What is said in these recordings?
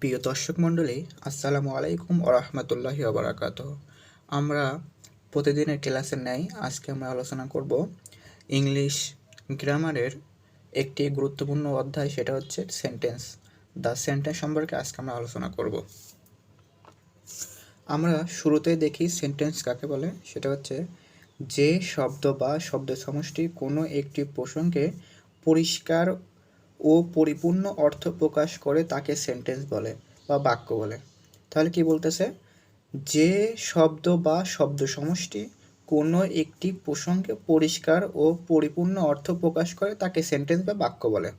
প্রিয় দর্শক মণ্ডলী, আসসালামু আলাইকুম ওরহমতুল্লাহি ওবরাকাত আমরা প্রতিদিনের ক্লাসের ন্যায় আজকে আমরা আলোচনা করব ইংলিশ গ্রামারের একটি গুরুত্বপূর্ণ অধ্যায়, সেটা হচ্ছে সেন্টেন্স দ্য সেন্টেন্স সম্পর্কে আজকে আমরা আলোচনা করব। আমরা শুরুতেই দেখি সেন্টেন্স কাকে বলে, সেটা হচ্ছে, যে শব্দ বা শব্দ সমষ্টি কোনো একটি প্রসঙ্গে পরিষ্কার ও পরিপূর্ণ অর্থ প্রকাশ করে তাকে সেন্টেন্স বলে বা বাক্য বলে। তাহলে কি বলতেছে? যে শব্দ বা শব্দ সমষ্টি কোনো একটি প্রসঙ্গে পরিষ্কার ও পরিপূর্ণ অর্থ প্রকাশ করে তাকে সেন্টেন্স বা বাক্য বলে।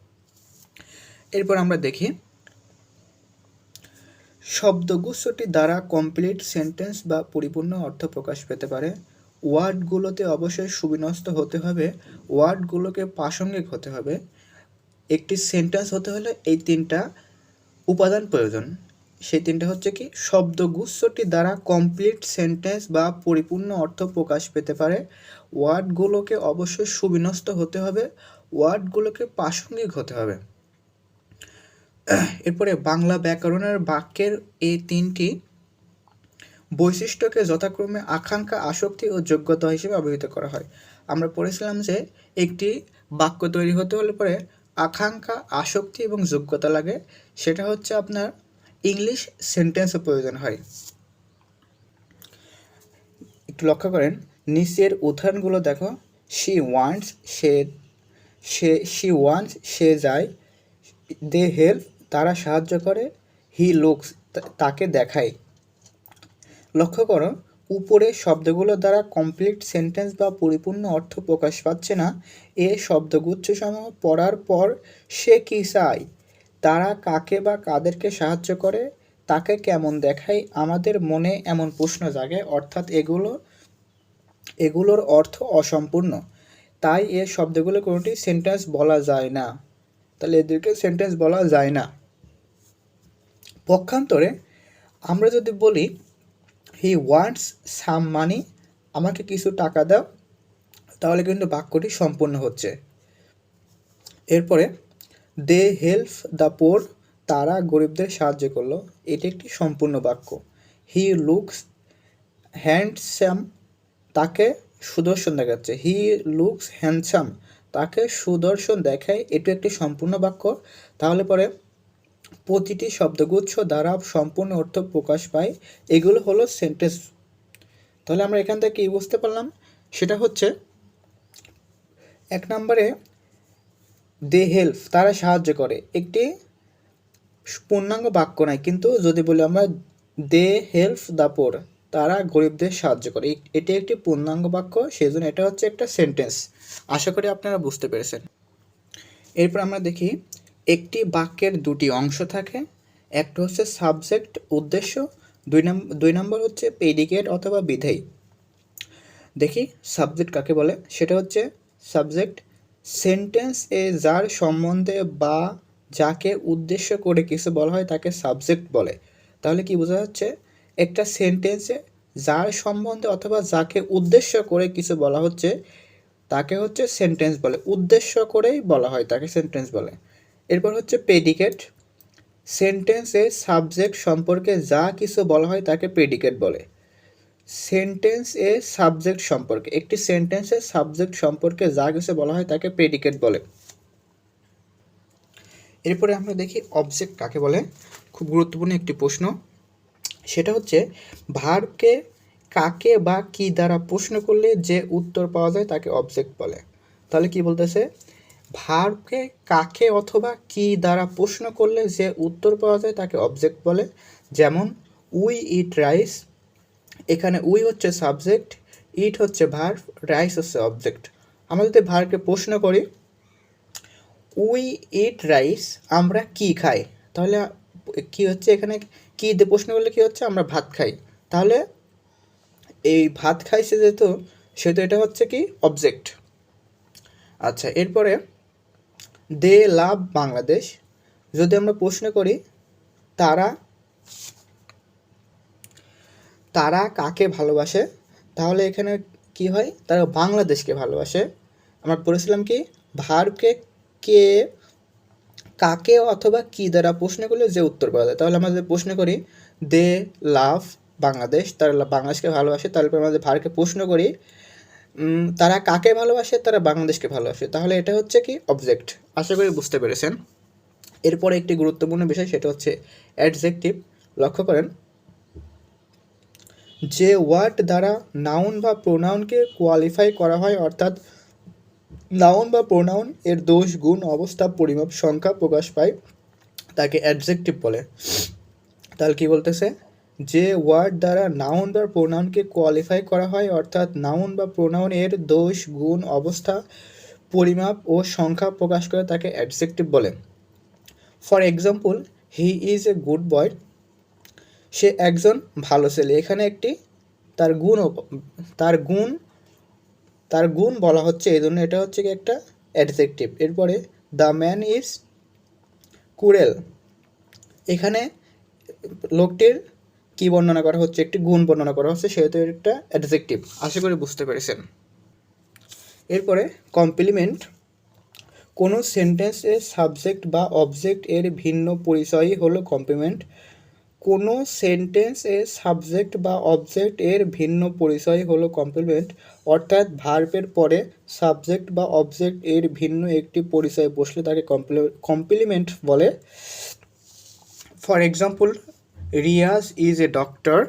এরপর আমরা দেখি শব্দগুচ্ছটি দ্বারা কমপ্লিট সেন্টেন্স বা পরিপূর্ণ অর্থ প্রকাশ পেতে পারে। ওয়ার্ডগুলোতে অবশ্যই সুবিন্যস্ত হতে হবে। ওয়ার্ডগুলোকে প্রাসঙ্গিক হতে হবে। একটি সেন্টেন্স হতে হলে এই তিনটা উপাদান প্রয়োজন। সেই তিনটা হচ্ছে কি, শব্দগুচ্ছটি দ্বারা কমপ্লিট সেন্টেন্স বা পরিপূর্ণ অর্থ প্রকাশ পেতে পারে। ওয়ার্ডগুলোকে অবশ্যই সুবিন্যস্ত হতে হবে, ওয়ার্ডগুলোকে প্রাসঙ্গিক হতে হবে। এরপরে বাংলা ব্যাকরণের বাক্যের এই তিনটি বৈশিষ্ট্যকে যথাক্রমে আকাঙ্ক্ষা, আসক্তি ও যোগ্যতা হিসেবে অবহিত করা হয়। আমরা পড়েছিলাম যে একটি বাক্য তৈরি হতে হলে পরে আকাঙ্ক্ষা, আসক্তি এবং যোগ্যতা লাগে, সেটা হচ্ছে আপনার ইংলিশ সেন্টেন্সও প্রয়োজন হয়। একটু লক্ষ্য করেন, নিচের উদাহরণগুলো দেখো শি ওয়ান্টস সে সে শি ওয়ান্টস সে যায় দে হেল্প তারা সাহায্য করে হি লুকস তাকে দেখায়। লক্ষ্য করো উপরে শব্দগুলো দ্বারা কমপ্লিট সেন্টেন্স বা পরিপূর্ণ অর্থ প্রকাশ পাচ্ছে না। এ শব্দগুচ্ছ সমূহ পড়ার পর সে কী চায়? তারা কাকে বা কাদেরকে সাহায্য করে? তাকে কেমন দেখায়? আমাদের মনে এমন প্রশ্ন জাগে, অর্থাৎ এগুলো, এগুলোর অর্থ অসম্পূর্ণ। তাই এ শব্দগুলো কোনোটি সেন্টেন্স বলা যায় না। তাহলে এদেরকে সেন্টেন্স বলা যায় না। পক্ষান্তরে আমরা যদি বলি হি ওয়ান্টস সাম মানি আমাকে কিছু টাকা দাও। তাহলে কিন্তু বাক্যটি সম্পূর্ণ হচ্ছে। এরপরে দে হেল্প দ্য পোর তারা গরিবদের সাহায্য করল। এটি একটি সম্পূর্ণ বাক্য। হি লুকস হ্যান্ডসাম তাকে সুদর্শন দেখাচ্ছে। হি লুকস হ্যান্ডসাম তাকে সুদর্শন দেখায়। এটি একটি সম্পূর্ণ বাক্য। তাহলে পরে প্রতিটি শব্দগুচ্ছ দ্বারা সম্পূর্ণ অর্থ প্রকাশ পায়। এগুলো হলো সেন্টেন্স তাহলে আমরা এখান থেকে কী বুঝতে পারলাম? সেটা হচ্ছে, এক নম্বরে দে হেল্প তারা সাহায্য করে। একটি পূর্ণাঙ্গ বাক্য নয় কিন্তু যদি বলি আমরা দে হেল্প দ্য পোর তারা গরিবদের সাহায্য করে। এটি একটি পূর্ণাঙ্গ বাক্য সেই জন্য এটা হচ্ছে একটা সেন্টেন্স আশা করি আপনারা বুঝতে পেরেছেন। এরপর আমরা দেখি একটি বাক্যের দুটি অংশ থাকে। একটা হচ্ছে সাবজেক্ট উদ্দেশ্য, দুই নম্বর দুই নম্বর হচ্ছে পেডিকেট অথবা বিধেয়। দেখি সাবজেক্ট কাকে বলে? সেটা হচ্ছে সাবজেক্ট সেন্টেন্স এ যার সম্বন্ধে বা যাকে উদ্দেশ্য করে কিছু বলা হয় তাকে সাবজেক্ট বলে। তাহলে কি বোঝা যাচ্ছে? একটা সেন্টেন্সে যার সম্বন্ধে অথবা যাকে উদ্দেশ্য করে কিছু বলা হচ্ছে, তাকে হচ্ছে সেন্টেন্স বলে। উদ্দেশ্য করেই বলা হয় তাকে সেন্টেন্স বলে। এরপর হচ্ছে প্রেডিকেট সেন্টেন্সে সাবজেক্ট সম্পর্কে যা কিছু বলা হয় তাকে প্রেডিকেট বলে। সেন্টেন্স এ সাবজেক্ট সম্পর্কে, একটি সেন্টেন্সে সাবজেক্ট সম্পর্কে যা কিছু বলা হয় তাকে প্রেডিকেট বলে। এরপরে আমরা দেখি অবজেক্ট কাকে বলে। খুব গুরুত্বপূর্ণ একটি প্রশ্ন। সেটা হচ্ছে ভার্বকে কাকে বা কি দ্বারা প্রশ্ন করলে যে উত্তর পাওয়া যায় তাকে অবজেক্ট বলে। তাহলে কি বলতেছে? ভার্বকে কাকে অথবা কি দ্বারা প্রশ্ন করলে যে উত্তর পাওয়া যায় তাকে অবজেক্ট বলে। যেমন, উই ইট রাইস। এখানে উই হচ্ছে সাবজেক্ট, ইট হচ্ছে ভার্ব রাইস হচ্ছে অবজেক্ট আমরা যদি ভার্বকে প্রশ্ন করি, উই ইট রাইস, আমরা কি খাই? তাহলে কি হচ্ছে এখানে? কি প্রশ্ন করলে কি হচ্ছে? আমরা ভাত খাই। তাহলে এই ভাত খাইছে যেহেতু, সেহেতু এটা হচ্ছে কি? অবজেক্ট আচ্ছা এরপরে দে লাভ বাংলাদেশ। যদি আমরা প্রশ্ন করি, তারা তারা কাকে ভালোবাসে? তাহলে এখানে কি হয়? তারা বাংলাদেশকে ভালোবাসে। আমরা পড়েছিলাম কি? ভার্বকে কে, কাকে অথবা কি দ্বারা প্রশ্ন করলে যে উত্তর পাওয়া যায়? তাহলে আমরা যদি প্রশ্ন করি, দে লাভ বাংলাদেশ তারা বাংলাদেশকে ভালোবাসে, তাহলে যদি ভারকে প্রশ্ন করি তারা কাকে ভালোবাসে? তারা বাংলাদেশকে ভালোবাসে। তাহলে এটা হচ্ছে কি? অবজেক্ট আশা করি বুঝতে পেরেছেন। এরপরে একটি গুরুত্বপূর্ণ বিষয়, সেটা হচ্ছে অ্যাডজেক্টিভ লক্ষ্য করেন। যে ওয়ার্ড দ্বারা নাউন বা প্রোনাউনকে কোয়ালিফাই করা হয়, অর্থাৎ নাউন বা প্রোনাউন এর দোষ, গুণ, অবস্থা, পরিমাপ, সংখ্যা প্রকাশ পায়, তাকে অ্যাডজেক্টিভ বলে। তাহলে কী বলতেছে? যে ওয়ার্ড দ্বারা নাউন বা প্রোনাউনকে কোয়ালিফাই করা হয়, অর্থাৎ নাউন বা প্রোনাউন এর দোষ, গুণ, অবস্থা, পরিমাপ ও সংখ্যা প্রকাশ করে তাকে অ্যাডজেক্টিভ বলে। For example he is a good boy সে একজন ভালো ছেলে। এখানে একটি তার গুণ তার গুণ তার গুণ বলা হচ্ছে এই জন্য। এটা হচ্ছে কি একটা অ্যাডজেক্টিভ এরপরে দ্য ম্যান ইজ কুরেল এখানে লোকটির কি বর্ণনা করা হচ্ছে, একটি গুণ বর্ণনা করা হচ্ছে, সেহেতু একটা অ্যাডজেক্টিভ আশা করি বুঝতে পেরেছেন। এরপরে কমপ্লিমেন্ট কোনো সেন্টেন্সের সাবজেক্ট বা অবজেক্ট এর ভিন্ন পরিচয়ই হলো কমপ্লিমেন্ট কোনো সেন্টেন্স এর সাবজেক্ট বা অবজেক্ট এর ভিন্ন পরিচয় হলো কমপ্লিমেন্ট অর্থাৎ ভার্বের পরে সাবজেক্ট বা অবজেক্ট এর ভিন্ন একটি পরিচয় বসলে তাকে কমপ্লিমেন্ট বলে। For example Riaz is a doctor